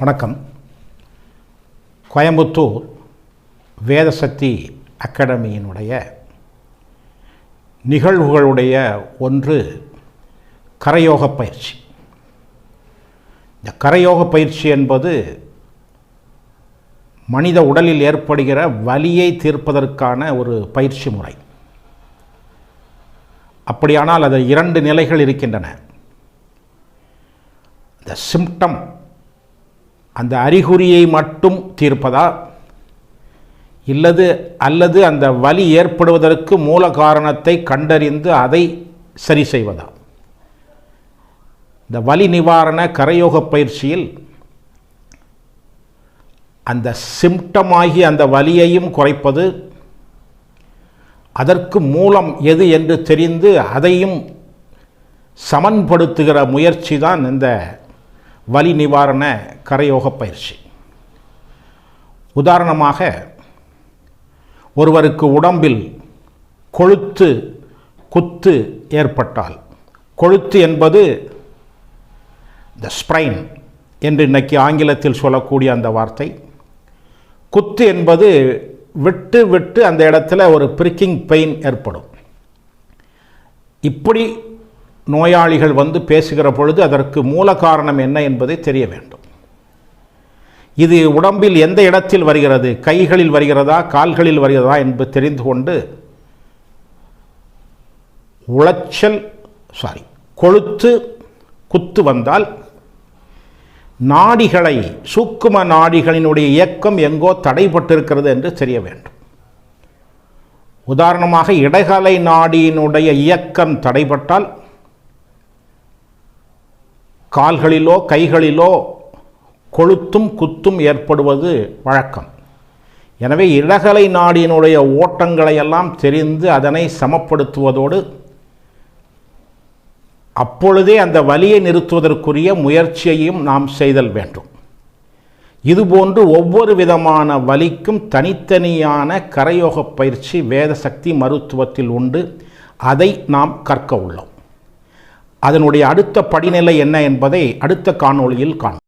வணக்கம். கோயம்புத்தூர் வேதசக்தி அகாடமியினுடைய நிகழ்வுகளுடைய ஒன்று கரையோக பயிற்சி. இந்த கரையோக பயிற்சி என்பது மனித உடலில் ஏற்படுகிற வலியை தீர்ப்பதற்கான ஒரு பயிற்சி முறை. அப்படியானால் அது இரண்டு நிலைகள் இருக்கின்றன. இந்த சிம்டம் அந்த அறிகுறியை மட்டும் தீர்ப்பதா இல்லது அல்லது அந்த வலி ஏற்படுவதற்கு மூல காரணத்தை கண்டறிந்து அதை சரி செய்வதா இந்த வலி நிவாரண கரையோக பயிற்சியில் அந்த சிம்டம் ஆகி அந்த வலியையும் குறைப்பது அதற்கு மூலம் எது என்று தெரிந்து அதையும் சமன்படுத்துகிற முயற்சி தான் இந்த வலி நிவாரண கரையோக பயிற்சி. உதாரணமாக ஒருவருக்கு உடம்பில் கொழுத்து குத்து ஏற்பட்டால் கொழுத்து என்பது த ஸ்ப்ரைன் என்று இன்னைக்கு ஆங்கிலத்தில் சொல்லக்கூடிய அந்த வார்த்தை. குத்து என்பது விட்டு விட்டு அந்த இடத்துல ஒரு பிரிக்கிங் பெயின் ஏற்படும். இப்படி நோயாளிகள் வந்து பேசுகிற பொழுது அதற்கு மூல காரணம் என்ன என்பதை தெரிய வேண்டும். இது உடம்பில் எந்த இடத்தில் வருகிறது? கைகளில் வருகிறதா? கால்களில் வருகிறதா என்பது தெரிந்து கொண்டு உளைச்சல் சாரி கொழுத்து குத்து வந்தால் நாடிகளை சூக்கும நாடிகளினுடைய இயக்கம் எங்கோ தடைப்பட்டிருக்கிறது என்று தெரிய வேண்டும். உதாரணமாக இடகலை நாடியினுடைய இயக்கம் தடைப்பட்டால் கால்களிலோ கைகளிலோ கொளுத்தும் குத்தும் ஏற்படுவது வழக்கம். எனவே இடகலை நாடியினுடைய ஓட்டங்களை எல்லாம் தெரிந்து அதனை சமப்படுத்துவதோடு அப்பொழுதே அந்த வலியை நிறுத்துவதற்குரிய முயற்சியையும் நாம் செய்தல் வேண்டும். இதுபோன்று ஒவ்வொரு விதமான வலிக்கும் தனித்தனியான கரையோக பயிற்சி வேத சக்தி மருத்துவத்தில் உண்டு. அதை நாம் கற்க உள்ளோம். அதனுடைய அடுத்த படிநிலை என்ன என்பதை அடுத்த காணொளியில் காணும்